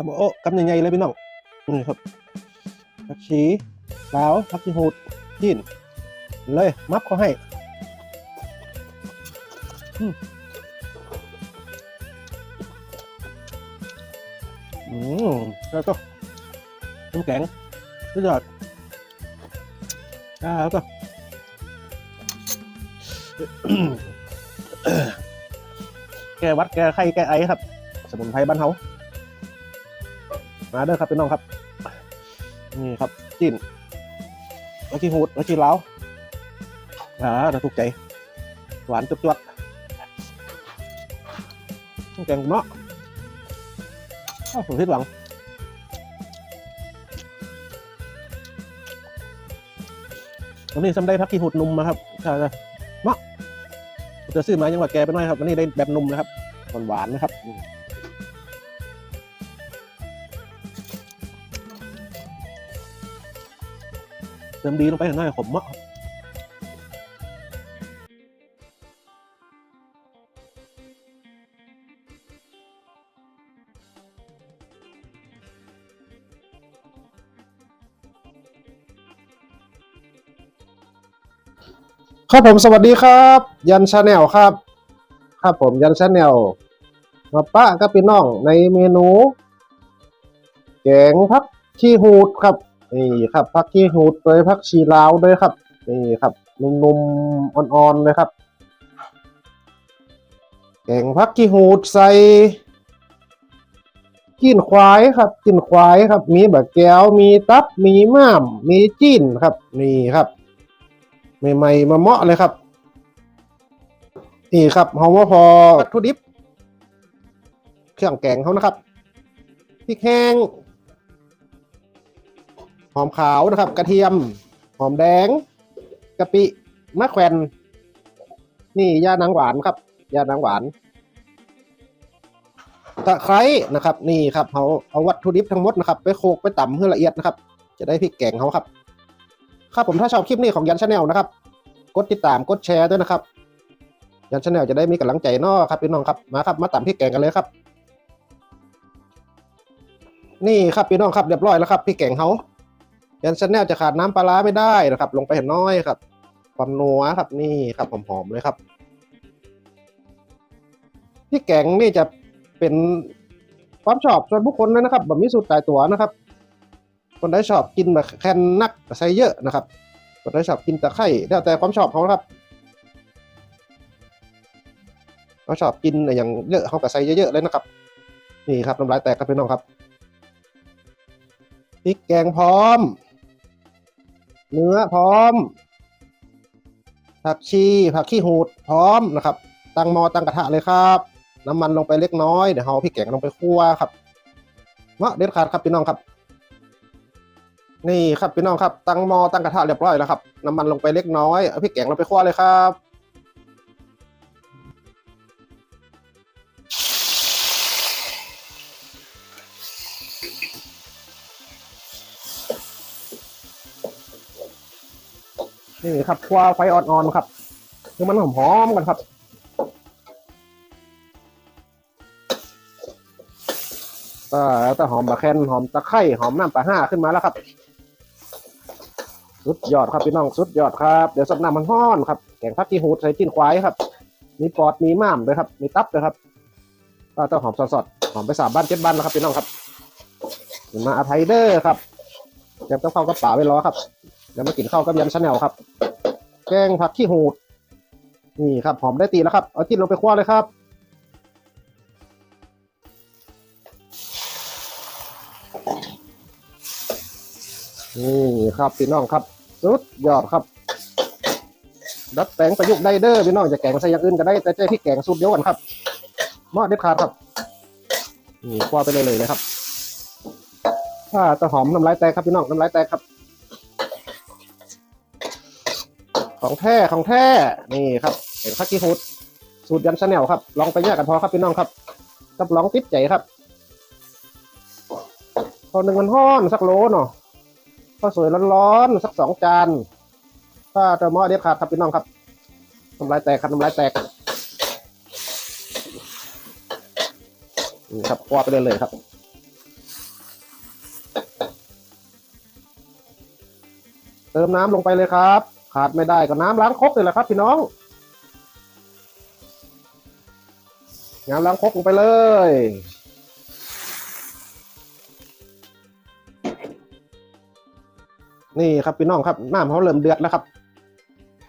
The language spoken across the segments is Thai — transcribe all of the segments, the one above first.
ครับโอ้กำใหญ่ๆเลยพี่น้องนี่ครับผักชีลาวผักชีหูดจีนเลยมับเขาให้อืมอืมแล้วก็น้ำแข็งสุดยอดแล้วก็แก้วัดแก้ไข้แก้ไอครับ สมุนไพรบ้านเฮา มาเด้อครับพี่น้องครับ นี่ครับจิ้นวัชีหูดวัชีลาอ่าน่าถูกใจ หวานจุดๆแกงเนาะอ้าวผมคิดหวังวันนี้ซ้ำได้พักขี้หูดนุ่มนะครับใช่เลยเนาะจะซื้อมายังว่าแกไปหน่อยครับวันนี้ได้แบบนุ่มนะครับหวานๆนะครับ เติมดีลงไปหน่อยขมมากครับผมสวัสดีครับ ยันชาแนลครับ ครับผมยันชาแนลมาปะก็พี่น้องในเมนู แกงพักขี้หูดครับ นี่ครับพักขี้หูดเลยพักชีลาวด้วยครับนี่ครับนุ่มๆอ่อนๆเลยครับแกงพักขี้หูดใส่กินควายครับกินควายครับ มีบะแก้วมีตับมีม้าม มีจิ้นครับ นี่ครับใหม่ๆมาเหมาะเลยครับ นี่ครับหอมว่าพอวัตถุดิบ เครื่องแกงเขานะครับพริกแห้ง หอมขาวนะครับ กระเทียม หอมแดงกะปิมะแขวนนี่ย่านางหวานครับย่านางหวาน ตะไคร้นะครับ นี่ครับเขาเอาวัตถุดิบทั้งหมดนะครับ ไปโขกไปต่ำให้ละเอียดนะครับ จะได้พริกแกงเขาครับ ครับผมถ้าชอบคลิปนี้ของยันชาแนลนะครับ กดติดตามกดแชร์ด้วยนะครับยันชาแนลจะได้มีกำลังใจเนอครับพี่น้องครับมาครับ มาตำพริกแกงกันเลยครับ นี่ครับพี่น้องครับเรียบร้อยแล้วครับพริกแกงเขา ยันชาแนลจะขาดน้ำปลาร้าไม่ได้นะครับ ลงไปเห็นน้อยครับ ความนัวครับนี่ครับหอมๆเลยครับพริกแกงนี่จะเป็นความชอบส่วนบุคคลเลยนะครับแบบมีสูตรตายตัวนะครับ คนได้ชอบกินแบบแคนนักใส่เยอะนะครับ คนได้ชอบกินตะไคร้แล้วแต่ความชอบเขาครับเขาชอบกินอย่างเยอะเขาก็ใส่เยอะๆเลยนะครับ นี่ครับน้ำลายแตกครับพี่น้องครับพริกแกงพร้อม เนื้อพร้อม ผักชีผักขี้หูดพร้อมนะครับ ตั้งหม้อตั้งกระทะเลยครับ น้ำมันลงไปเล็กน้อยเดี๋ยวเอาพริกแกงลงไปคั่วครับเนาะเด็ดขาดครับพี่น้องครับ นี่ครับพี่น้องครับ ตั้งหม้อตั้งกระทะเรียบร้อยแล้วครับน้ำมันลงไปเล็กน้อยเอาพริกแกงลงไปคั่วเลยครับ นี่ครับคั่วไฟอ่อนๆครับคือมันหอมๆกันครับก็แล้วแต่หอมบะแคนหอมตะไคร้หอมน้ำปลาห้าขึ้นมาแล้วครับ สุดยอดครับพี่น้องสุดยอดครับเดี๋ยวสับน้ำมันห้อนครับแกงพักกีหูดใส่จิ้นควายครับ มีปอดมีม้ามด้วยครับ มีตับด้วยครับก็ต้องหอมสดๆหอมไปสามบ้านเจ็ดบ้านแล้วครับพี่น้องครับมาอาไทเดอร์ครับเตรียมกับข้าวกับป่าไว้รอครับ เดี๋ยวมากินข้าวกับยำชาแนลครับ แกงผักขี้หูด นี่ครับ หอมได้ตีแล้วครับ เอาจิ้นลงไปคั่วเลยครับ นี่ครับพี่น้องครับ สุดยอดครับ ดัดแปลงประยุกต์ได้เด้อพี่น้องจะแกงใส่อย่างอื่นก็ได้ แต่ใจพี่แกงสูตรเดียวกันครับหมาะเด็ดขาดครับ นี่คว้าไปเลยเลยเลยครับถ้าจะหอมน้ำลายแตกครับพี่น้องน้ำลายแตกครับ ของแท้ของแท้นี่ครับเอ็นคักกี้ฮุดสูตรยันชาแนลครับ ลองไปแยกกันพอครับพี่น้องครับรับรองติดใจครับพอหนึ่งมันห้อนสักโลเนาะข้าวสวยร้อนๆสักสองจานถ้าเตอร์มอเดียขาดครับพี่น้องครับน้ำลายแตกครับน้ำลายแตกนี่ครับคว้าไปเลยเลยครับเติมน้ำลงไปเลยครับ ขาดไม่ได้ก็น้ำล้างครกเลยแหละครับ พี่น้อง น้ำล้างครกลงไปเลย นี่ครับพี่น้องครับน้ำเขาเริ่มเดือดแล้วครับ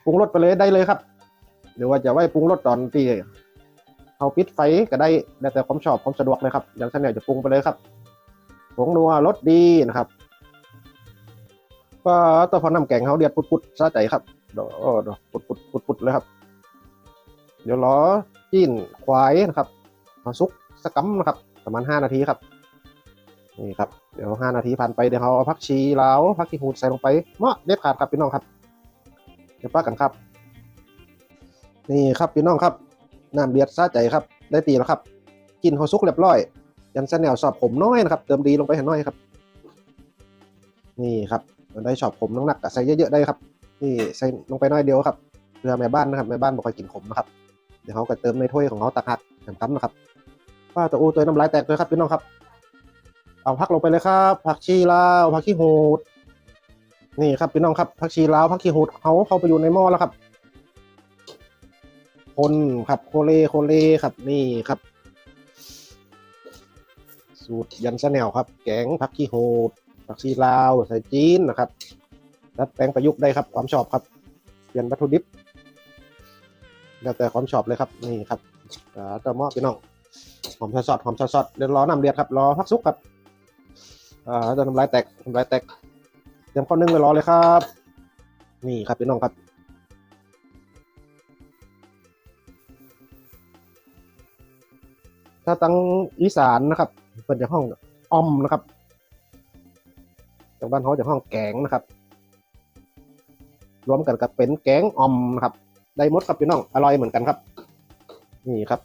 ปรุงรสไปเลยได้เลยครับหรือว่าจะไว้ปรุงรสตอนที่เขาปิดไฟก็ได้แล้วแต่ความชอบความสะดวกเลยครับอย่างเช่นเนี่ยจะปรุงไปเลยครับผงนัวรสดีนะครับ ก็ตัวพอน้ำแกงเขาเดือดปุดๆซาใจครับดี๋ยวปุดๆปุดๆเลยครับ เดี๋ยวล้อจิ้นควายนะครับเอาซุกสกัมนะครับ ประมาณห้านาทีครับนี่ครับเดี๋ยวห้านาทีผ่านไปเดี๋ยวเขาเอาผักชีลาวผักชีหูดใส่ลงไปเมาะเด็ดขาดครับพี่น้องครับ เดี๋ยวป้ากันครับ นี่ครับพี่น้องครับน้ำเดือดซาใจครับ ได้ตีแล้วครับ กินเขาซุกเรียบร้อย ยันเส้นแนวสอบผมน้อยนะครับ เติมดีลงไปให้น้อยครับ นี่ครับ มันได้ชอบผมน้ำหนักใส่เยอะๆได้ครับนี่ใส่ลงไปน้อยเดียวครับเพื่อแม่บ้านนะครับแม่บ้านบอกให้กินขมนะครับเดี๋ยวเขาก็เติมในถ้วยของเขาตักหักตั้มนะครับป้าตะอูตัวน้ำลายแตกเลยครับพี่น้องครับ เอาพักลงไปเลยครับผักชีลาวผักชีหูดนี่ครับพี่น้องครับผักชีลาวผักชีหูดเขาเขาไปอยู่ในหม้อแล้วครับ คนครับโคเลโคเลครับนี่ครับ สูตรยันสแนวครับ แกงผักชีหูด ผักชีลาวใส่จีนนะครับดัดแปลงประยุกต์ได้ครับ ความชอบครับ เปลี่ยนวัตถุดิบแล้วแต่ความชอบเลยครับนี่ครับอ่าจะเหมาะพี่น้องหอมสดๆหอมสดๆเดี๋ยวรอน้ำเดือดครับรอพักซุกครับอ่าจะทำลายแตกทำลายแตกเตรียมข้อนึ่งไว้รอเลยครับ นี่ครับพี่น้องครับถ้าตั้งอีสานนะครับเป็นจากห้องออมนะครับ จากบ้านเขาจากห้องแกงนะครับ รวมกันกับเป็นแกงออมนะครับ ได้มดครับพี่น้อง อร่อยเหมือนกันครับ นี่ครับ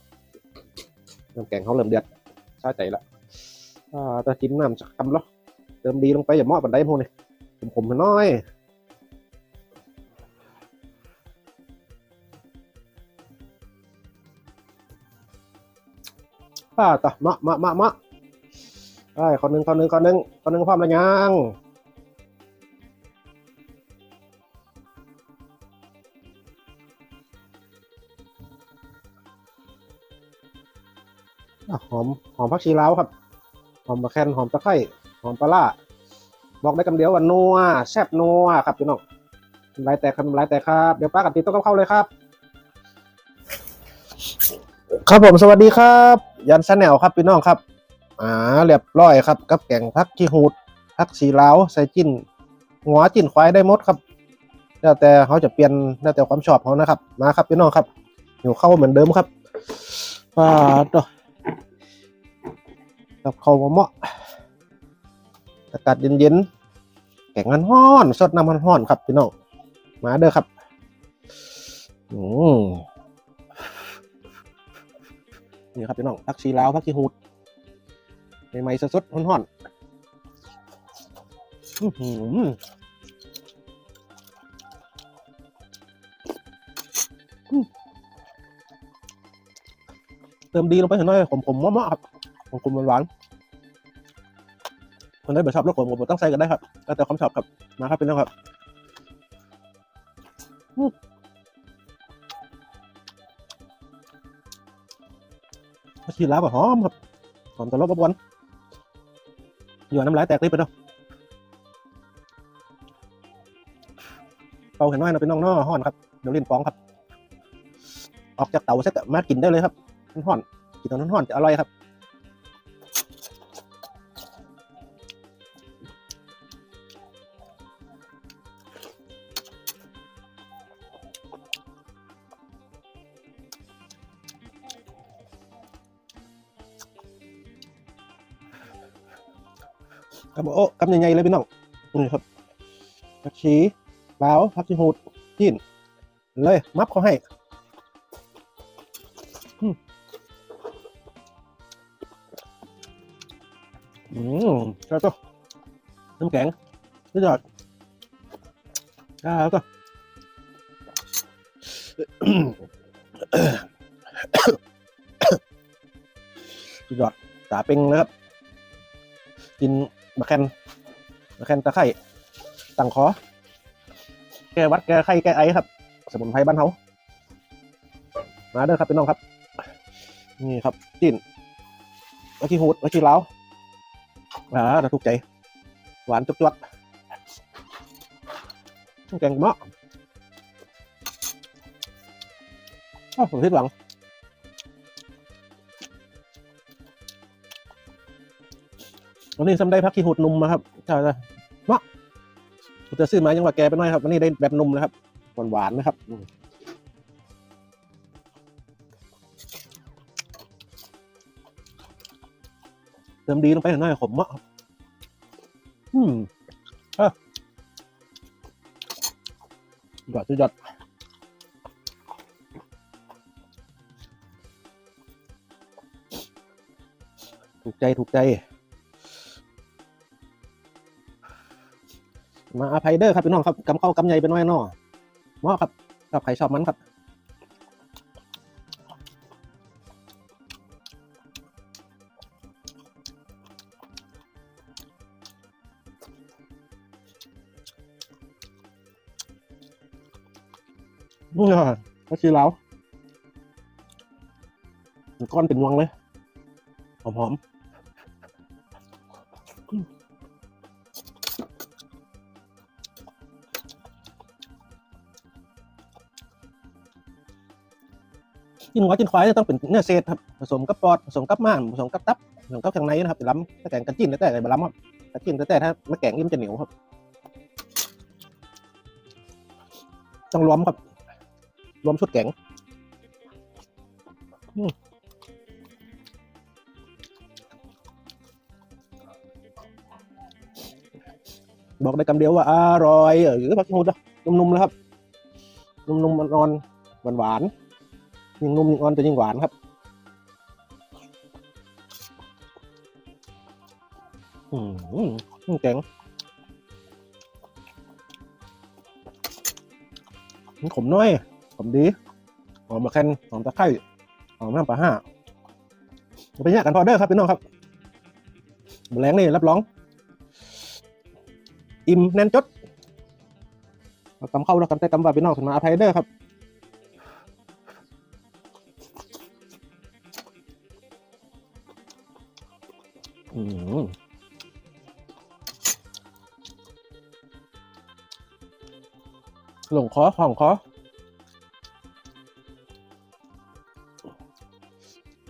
น้ำแกงเขาเริ่มเดือดชาใจละอ่าจะจิ้มน้ำสักคำเหรอเติมดีลงไปอย่าหมาะบันได้พวกนี้ผมผมๆน้อยป้าต่อมะมะมะมะไอ้คนหนึ่งคนหนึ่งคนหนึ่งคนหนึ่งพร้อมแล้วยัง หอมหอมผักชีลาวครับ หอมมะแคนหอมตะไคร้หอมปลาร้าบอกได้คำเดียวว่านัวแซ่บนัวครับพี่น้องลายแตกครับทำลายแตกครับ เดี๋ยวป้ากับตีต๊ะกับเข้าเลยครับ ครับผมสวัสดีครับ ยันชาแนลครับพี่น้องครับ อ่าเรียบร้อยครับกับแกงพักขี้หูดพักสีลาวใส่จิ้นหัวจิ้นควายได้หมดครับแล้วแต่เขาจะเปลี่ยนแล้วแต่ความชอบเขานะครับ มาครับพี่น้องครับอยู่เข้าเหมือนเดิมครับป้าต่อ กับข้าวเหมาะอากาศเย็นๆแกงมันห้อนสดน้ำมันห้อนครับพี่น้องมาเด้อครับอืมนี่ครับพี่น้องผักชีลาวผักชีหูดใหม่ๆสดๆห้อนๆอื้อหืออืมเติมดีลงไปหน่อยผมผมๆมะๆครับของคุณหวานๆ คนได้แบบชอบรสขมผมตั้งใจกันได้ครับแล้วแต่ความชอบครับมาครับเป็นแล้วครับอืมผัชีลาวก็หอมครับหอมตลบอบวนอยู่น้ำลายแตกรีบไปเนาะเป่าเห็นน้อยนะเป็นน้องน้อห้อนครับเดี๋ยวเลิ้นฟองครับ ออกจากเตาเสร็จมากินได้เลยครับมันห้อนกินตอนนั้นห้อนจะอร่อยครับ กับโอ้กำใหญ่ๆเลยพี่น้องนี่ครับผักชีลาวผักชีหูดจีนเลยมับเขาให้อืมอืมแล้วก็น้ำแข็งนี่จอดแล้วก็สุดยอดตาเป่งเลยครับ กิน มะแคนมะแคนตะไคร่ตังคอแก้วัดแก้ไข้แก้ไอครับ สมุนไพรบ้านเฮามาเด้อครับพี่น้องครับ นี่ครับจิ้นไว้ที่หูดไว้ที่เล้าอ่าแต่ถูกใจ หวานจุกๆแกงหมาะอ้ผมคิดหวัง วันนี้ซ้ำได้พักขี้หูดนุ่มมาครับใช่ใช่เหมาะผมจะซื้อมายังว่าแกไปหน่อยครับวันนี้ได้แบบนุ่มนะครับหวานๆนะครับเติมดีลงไปหน่อยขมมากครับอืมเอะยอดสุดยอดถูกใจถูกใจ มาอภัยเด้อครับพี่น้องครับกำเข้ากำใหญ่เป็นน้อยเนอมาะครับกับใครชอบมันครับอืมก็ชื่อเราก้อนเป็นวงเลย หอมๆ กินหัวกินควายต้องเป็นเนื้อเศษครับผสมกับปอดผสมกับม้ามผสมกับตับผสมกับข้างในนะครับล้ำถ้าแกงกระจิ้นแต่แต่ไม่ล้ำครับกระจิ้นแต่แต่ถ้ามาแกงนี่มันจะเหนียวครับ ต้องรวมครับรวมชุดแกงบอกได้คำเดียวว่าอร่อยเออพักหูดนุ่มๆเลยครับนุ่มๆมันอ่อนหวานๆ ยิ่งนุ่มยิ่งอ่อนจะยิ่งหวานครับอืมแกงมันขมน้อยขมดีหอมมะแคนหอมตะไคร้หอมน้ำปลาห้าไปแยกกันพอเด้อครับพี่น้องครับแรงนี่รับรอง อิ่มแน่นจดกำเข้าแล้วกำแต่กำว่าพี่น้องถึงมาอภัยเด้อครับ หลงคอของคอ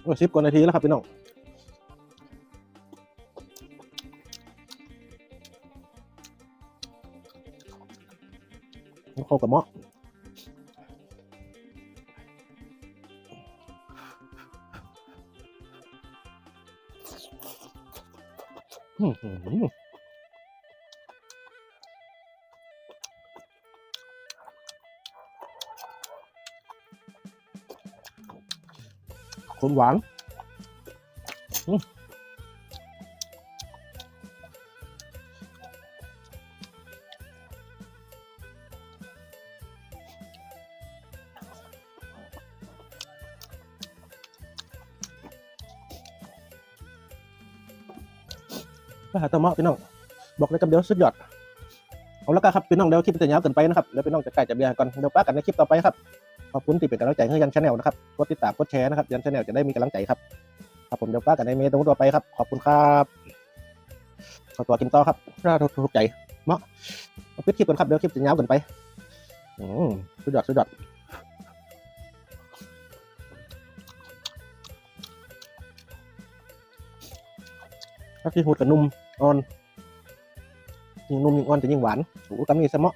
โอ้สิบกว่านาทีแล้วครับพี่น้องเข้ากับหม้ออื้อหื มหวานไปหาตะมาะพี่น้อง บอกเลยกับเดี๋ยวสุดยอด เอาละครับพี่น้องเดี๋ยวคลิปจะยาวเกินไปนะครับเดี๋ยวพี่น้องจะใกล้จะเบียร์ก่อนเดี๋ยวป้ากันในคลิปต่อไปครับ อบคุณที่เป็นกำลังใจให้ยันชาแนลนะครับกดติดตามกดแชร์นะครับยันชาแนลจะได้มีกำลังใจครับครับผมเดี๋ยวป้ากันในเมย์ตรงต่อไปครับ ขอบคุณครับขอตัวกินต่อครับน่าถูกใจเมาะเอาปิดคลิปกันครับเดี๋ยวคลิปจะยาวเกินไปอืมสุดยอดสุดยอดถ้าที่หูดกับนุ่มอ่อนยิ่งนุ่มยิ่งอ่อนจะยิ่งหวานโอ้โหกำนี้สมะ